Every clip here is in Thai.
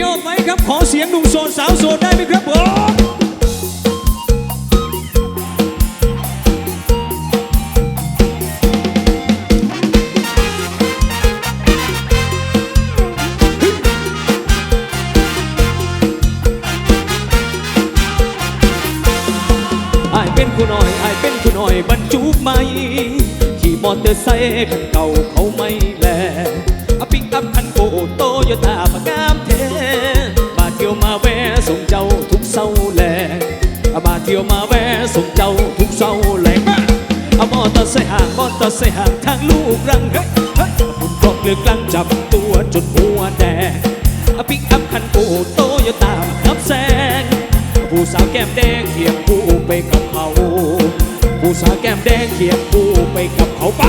ยอมไหมครับ ขอเสียงหนุ่มโสดสาวโสดได้ไหมครับผมไอเป็นผู้น้อยไอเป็นผู้น้อย บรรจุไหม ขี่มอเตอร์ไซค์คันเก่าเขาไม่ ที่ยวมาแวะส่งเจ้าทุกเศร้าแหลมาเอามอเตอร์ไซค์ห่างมอเตอร์ไซค์ห่างทางลูกรังเฮ้ยเฮ้ยบุญกอกเลือกลังจับตัวจนหัวแดงอาปิกอัพคันโกโตโยต้ามาขับแซงผู้สาวแก้มแดงเคียงคู่ไปกับเขาผู้สาวแก้มแดงเคียงคู่ไปกับเขาไป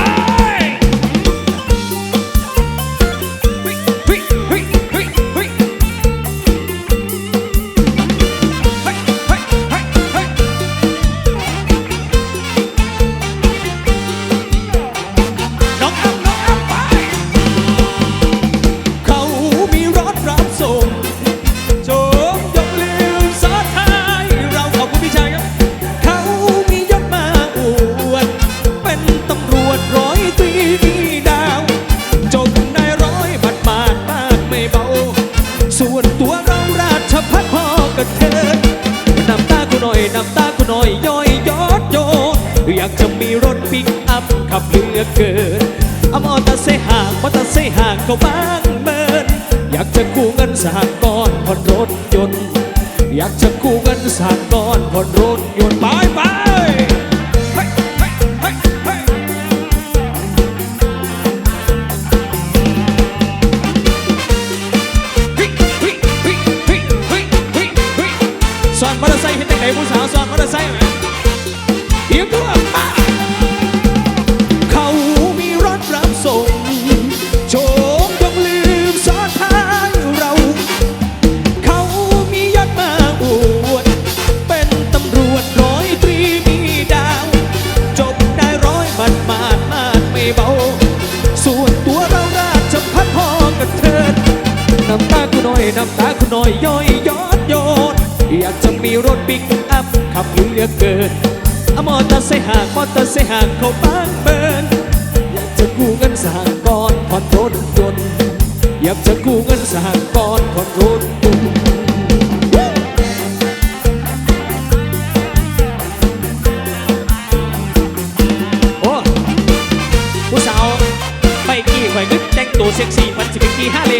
เขบางเมินอยากจะกู้เงินสหกรณ์ผ่อนรถยนต์อยากจะกู้เงินสหกรณ์ผ่อนรถยนต์ไปไปเฮ้สอนมอเตอร์ไซค์เห็นแต่ไหนผู้สาวสอนมอเตอร์ไซค์ไหมอีกด้วยาคุณหน่อยน้ำตาคุณหน่อยย่อยยอดโยนอยากจะมีรถปิกอัพขับอยู่เหลือเกินอมอเตอร์ไซค์ห่างมอเตอร์ไซค์ห่างเขาบ้านเบิร์นอยากจะกู้เงินสหกรณ์ผ่อนรถยนต์อยากจะกู้เงินสหกรณ์ผ่อนรถยนต์โอ้ผู้สาวไปกี่ข่อยนึกแต่งตัวเซ็กซี่มันสิเป็นกี่ห้าเล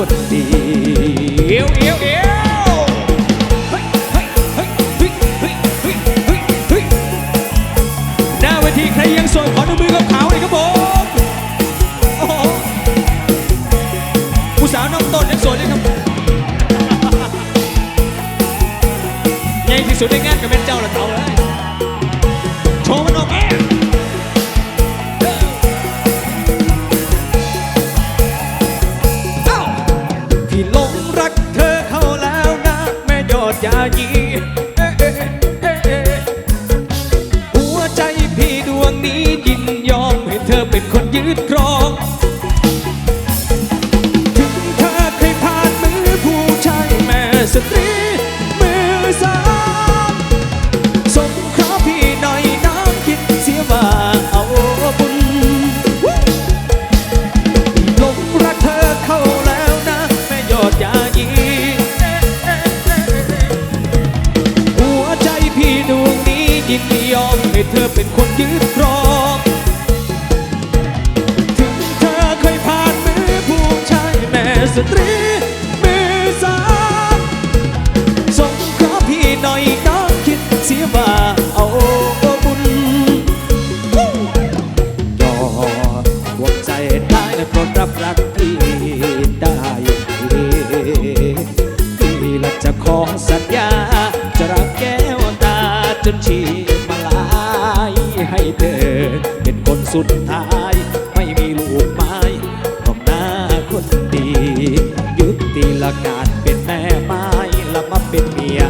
คนดี สุดท้าย ไม่มีลูกไม้หรอกหน้าคนดี ยุติละการเป็นแม่ไม้ล้วมาเป็นเมีย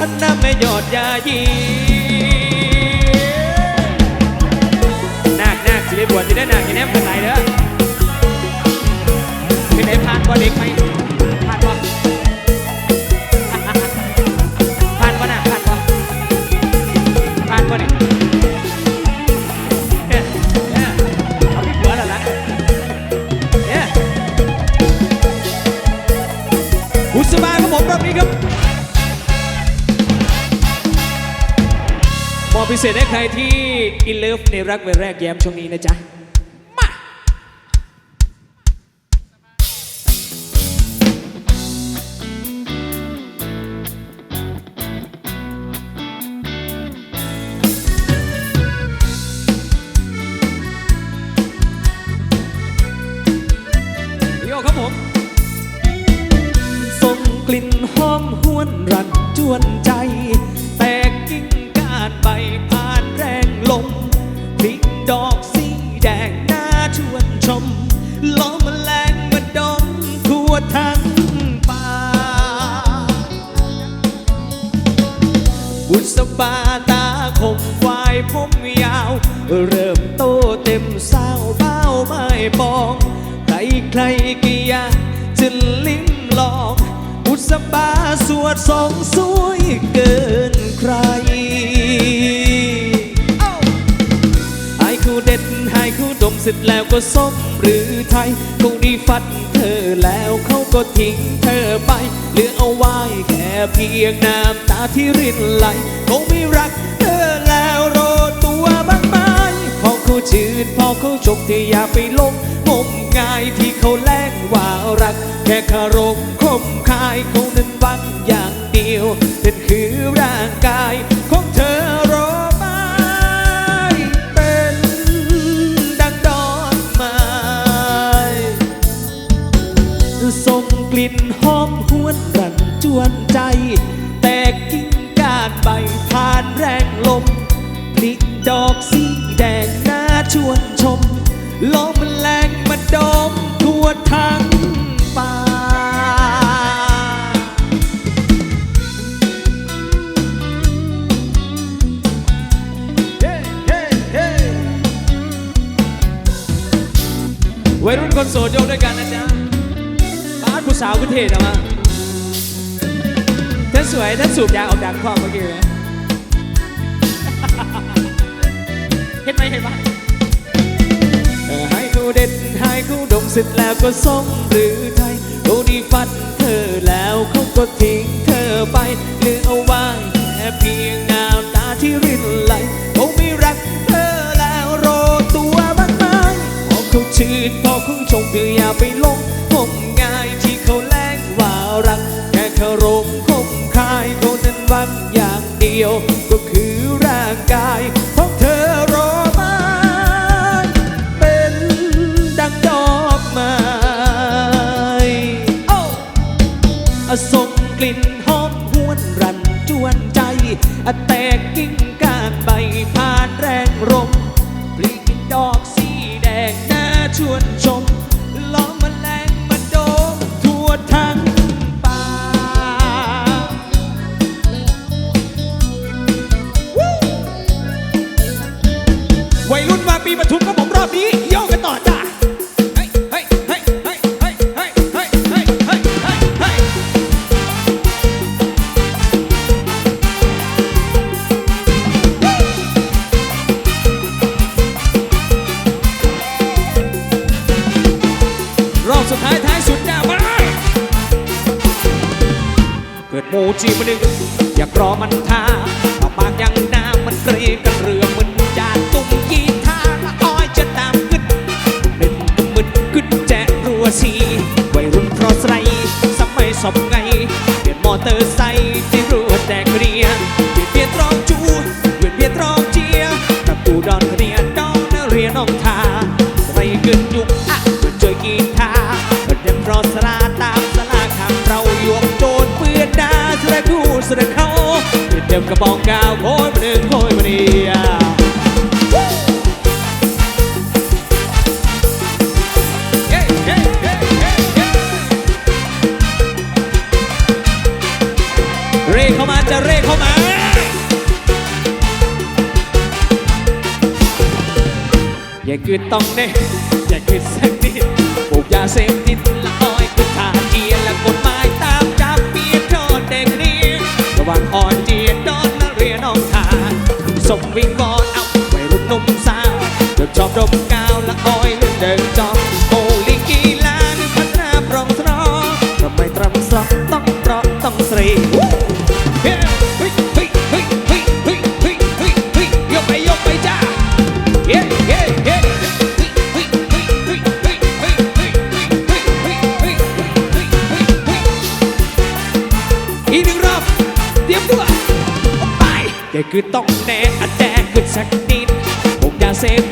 อันนั้นไม่ยอดยายีนาคนาคสิได้บวชสิได้นาคอยังแนมเป็นไรเด้อเป็นไอ้ผ่านบ่เด็ก พิเศษให้ใครที่อินเลิฟในรักเวรแรกแย้มช่วงนี้นะจ๊ะ เริ่มโตเต็มสาวเบ้าไม่ปอง ใครใครก็อยากจะลิ้มลองบุษบาสวดทรงสวยเกินใครไอ้คู่เด็ดให้คู่ดมเสร็จแล้วก็ส้มหรือไทยคงดีฟัดเธอแล้วเขาก็ทิ้งเธอไปเหลือเอาไว้แค่เพียงน้ำตาที่รินไหลคงไม่รัก เขาชื่นพอเขาจบที่อย่าไปลงงมงายที่เขาแลกว่ารัก แค่คารมคมคายเขานั้นหวังอย่างเดียวนั่นคือร่างกายของเธอรอไหมเป็นดังดอกไม้ส่งกลิ่นหอมหวนรันจวนใจ แตกกิ่งก้านใบผ่านแรงลม พลิกดอกสีแดงน่าชวนชมล้อมแมลงมาดมทั่วทั้งป่าวัยรุ่นคนโสดโยกด้วยกันนะจ๊ะบ้านผู้สาวกุเทศนะมาท่านสวยท่านสูบยาออกจากคอเมื่อกี้เลย เห็นไหมเห็นปะเออให้คู่เด็ดให้คู่ดมเสร็จแล้วก็ส่งหรือไทยโอ้ดีฟัดเธอแล้วเขาก็ทิ้งเธอไปเหลือเอาไว้แค่เพียงน้ำตาที่รินไหลคงไม่รักเธอแล้วรอตัวบ้างไหมพอเขาชื่นพอเขาชมเธออย่าไปลงงมงายที่เขาแลกว่ารักแค่คารมคมคายเขานั้นวังอย่างเดียวก็ จีบมาหนึ่งอยากรอมันท้า กระป๋องกาวโอยมาหนึ่งโอยมาเดียเร่เข้ามาจะเร่เข้ามาอย่าคิดต้องเน่อย่าคิดสักนิดปลูกยาเสพติด ก็คือต้องแน่อาแจกึดสักนิดผมอยากเสพ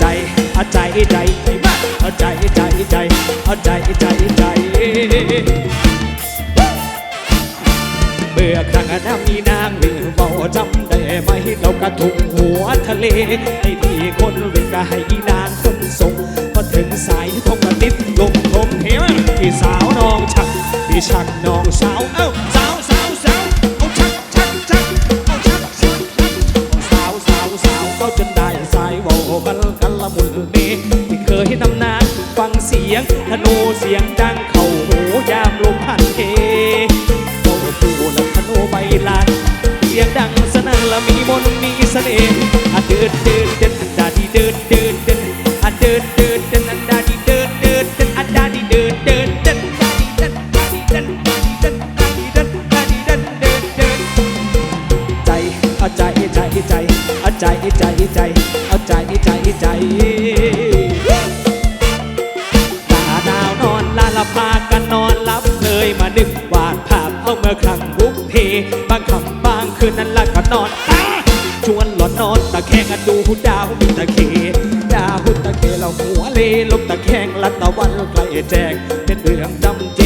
ใจเอาใจใจใจเอาใจใจใจเบื่อครั้งน้ำมีนางหรือเบาจำได้ไหมเรากะทุงหัวทะเลไอ้ที่คนเวกให้นางคนส่งมาถึงสายทงกระติดลงทมเหวี่สาวน้องชักพี่ชักน้องสาวเอ้า เสียง เพ บางคำบางคืนนั้นละก็นอนชวนหลอนนอนตะแคงกันดูดาวมีตะเคดาวตะเคเราหัวเลลมตะแคงลัดตะวันใกลแจงเป็นเรื่องจำเจ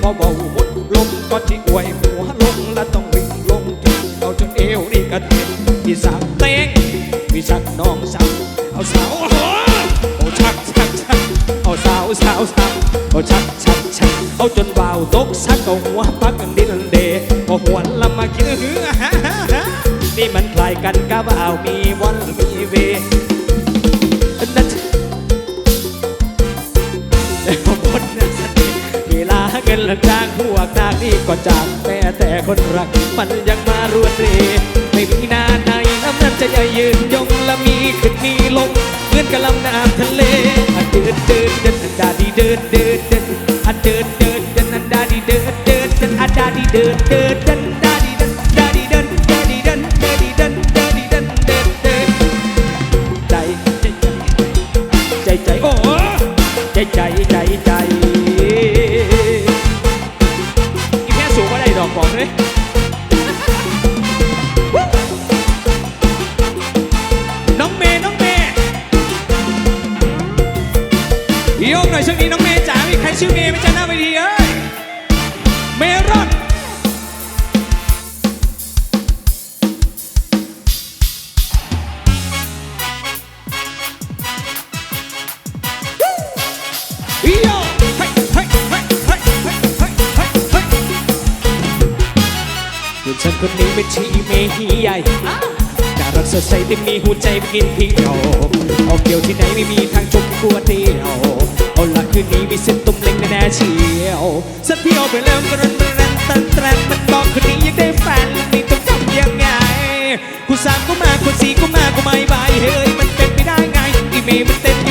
พอเบาหมดลมก็จิอวยหัวลงและต้องวิ่งลงทุกเอาจนเอวนี่กระเท็นพี่สาวเต้งพี่ชักน้องสาวเอาสาวโอ้โหโอ้ชักชักชักเอาสาวสาวสาวเอาชักชักชักเอาจนวาวตกชักเอาหัวปักกันดิน เดพอหัวละมาคิดเฮือฮ่าฮ่าฮ่านี่มันคล้ายกันกับเอามีวันมีเวนั่นแล้วหมดนั้นสิเวลาเงินละจ้างพวกนางนี่ก็จากแม่แต่คนรักมันยังมารวนเรไม่มีนาไหนน้ำนั้นจะยืนยงและมีขึ้นมีลงเหมือนกับลำน้ำทะเลอันเดินเดินเดินอันดาดีเดินเดินเดินอันเดินเดินเดินอันดาดีเดินเดินเดินอันดาดีเดินเดิน ส่วนฉันคนนี้เป็นชีเมฮีใหญ่น่ารักสดใสแต่มีหัวใจไปกินเที่ยวเอาเกี่ยวที่ไหนไม่มีทางจมกลัวเดียวเอาละคืนนี้มีเส้นตุ้มเล็งแน่ๆเชียวสักเที่ยวไปแล้วกระนกระนันตันแตรนมันบอกคืนนี้อยากได้แฟนนี่ต้องทำยังไงกูสามก็มาคนสี่ก็มาก็ไม่บายเฮ้ยมันเป็นไปได้ไงอีเมย์มันเต็ม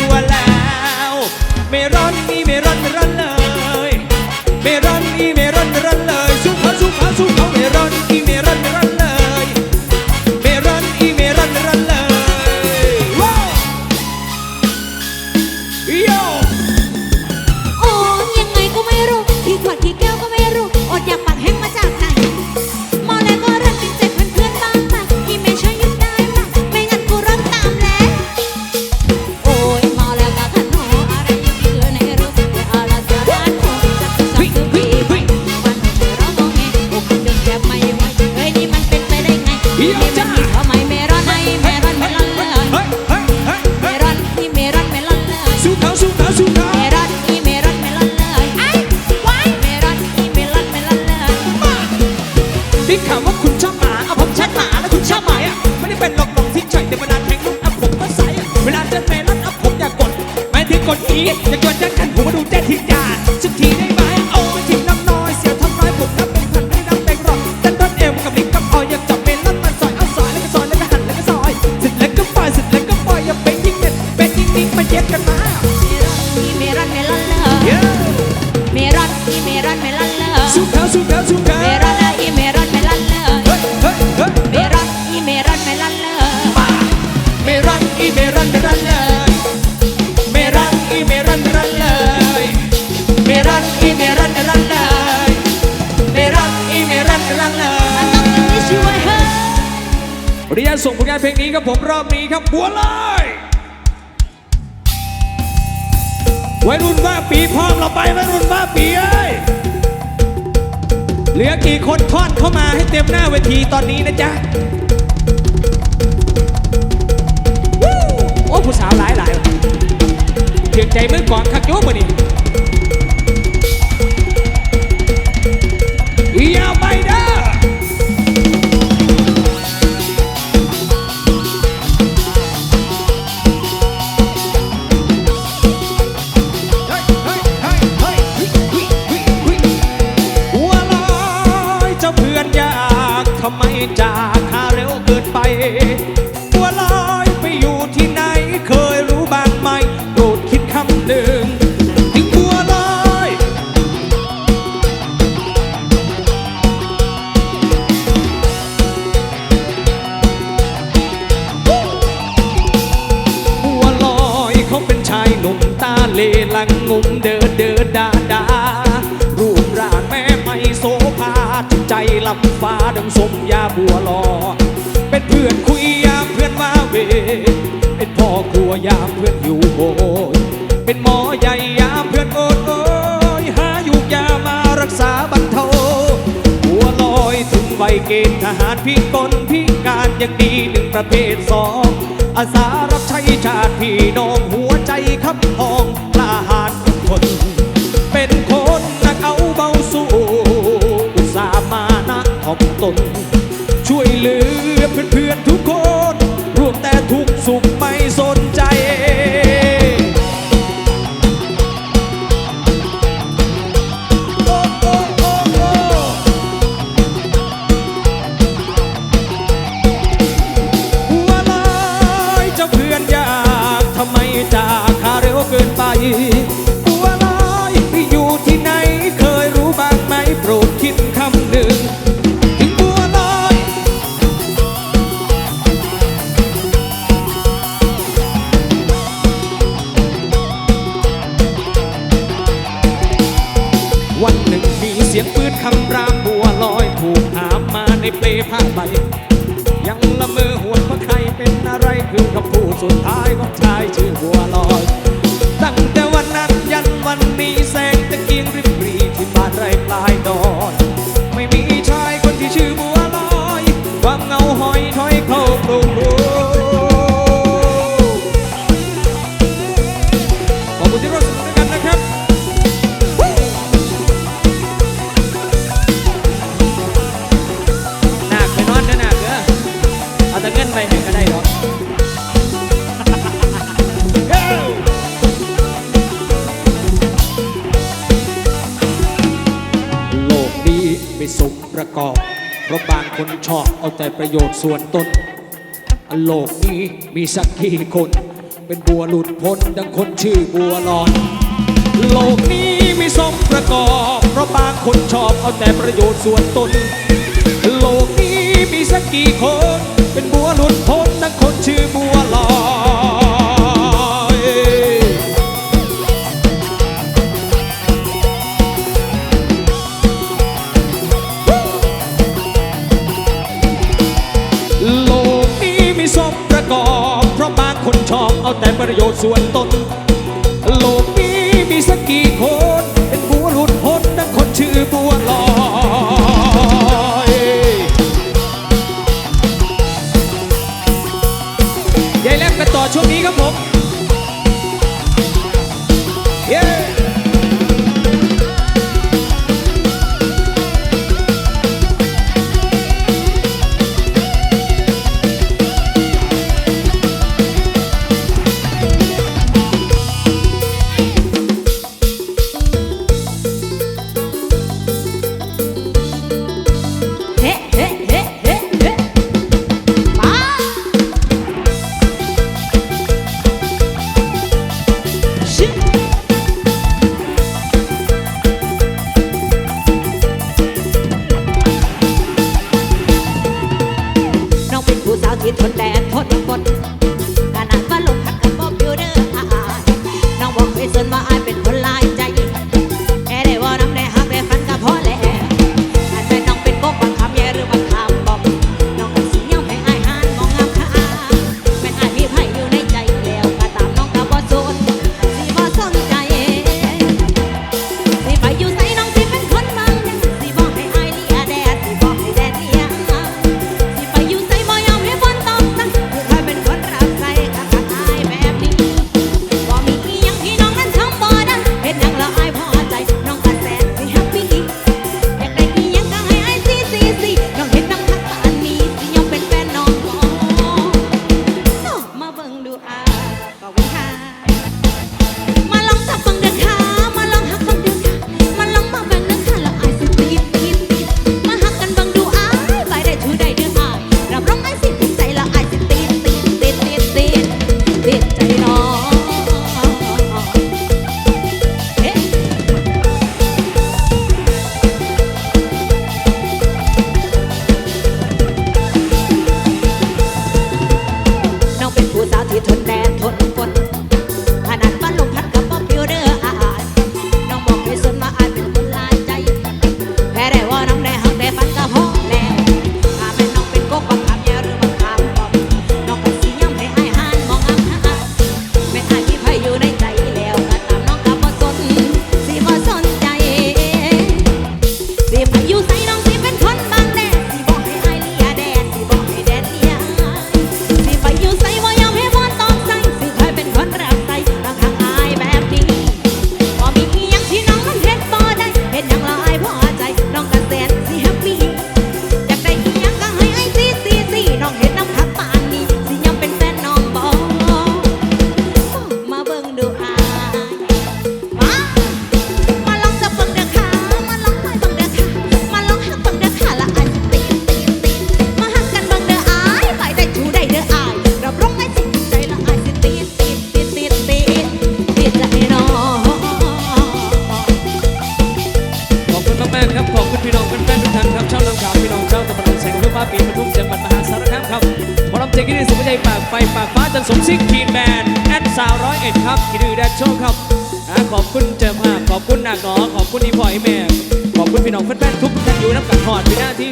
นี้ครับผมรอบนี้ครับบัวลอยวัยรุ่นว่าปีพร้อมเราไปวัยรุ่นว่าปีเอ้ยเหลือกี่คนท่อนเข้ามาให้เต็มหน้าเวทีตอนนี้นะจ๊ะโอ้ผู้สาวหลายหลายเพียงใจเมื่อก่องคักโยกมานี่ยา ยเกณฑ์ทหารพิกลพิการยังดีหนึ่งประเภทสองอาสารับใช้ชาติพี่น้อง เปผ้าใบ พราะบางคนชอบเอาแต่ประโยชน์ส่วนตนโลกนี้มีสักกี่คน เป็นบัวหลุดพ้นดังคนชื่อบัวลอน โลกนี้มีสมประกอบ เพราะบางคนชอบเอาแต่ประโยชน์ส่วนตน โลกนี้มีสักกี่คน เป็นบัวหลุดพ้นดังคนชื่อบัวลอน แต่ประโยชน์ส่วนตน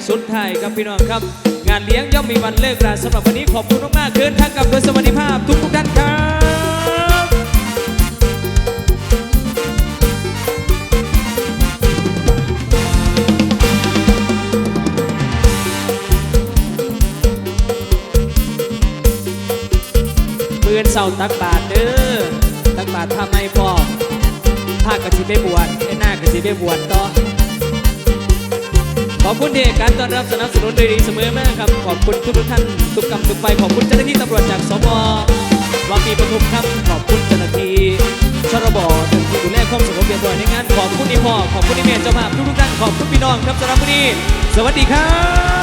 สุดท้ายครับพี่น้องครับ งานเลี้ยงย่อมมีวันเลิกราสำหรับวันนี้ขอบคุณมากๆเดินทางกับโดยสวัสดิภาพทุกทุกๆท่านครับปืนเสาตักบาทเด้อตักบาททำไม่พอถ้ากะสิไปบวชไอ้หน้ากะสิไปบวชต่อ ขอบคุณที่ให้การต้อนรับสนับสนุนโดยดีเสมอมากครับ ขอบคุณทุกท่านทุกกำทุกไปขอบคุณเจ้าหน้าที่ตำรวจจากสมวาปีปทุมครับขอบคุณเจ้าหน้าที่ชรบเจ้าหน้าที่ดูแลความสงบเรียบร้อยในงาน ขอบคุณนี่พ่อขอบคุณนี่แม่เจ้าภาพทุกทุกท่านขอบคุณพี่น้องครับสำหรับวันนี้ สวัสดีครับ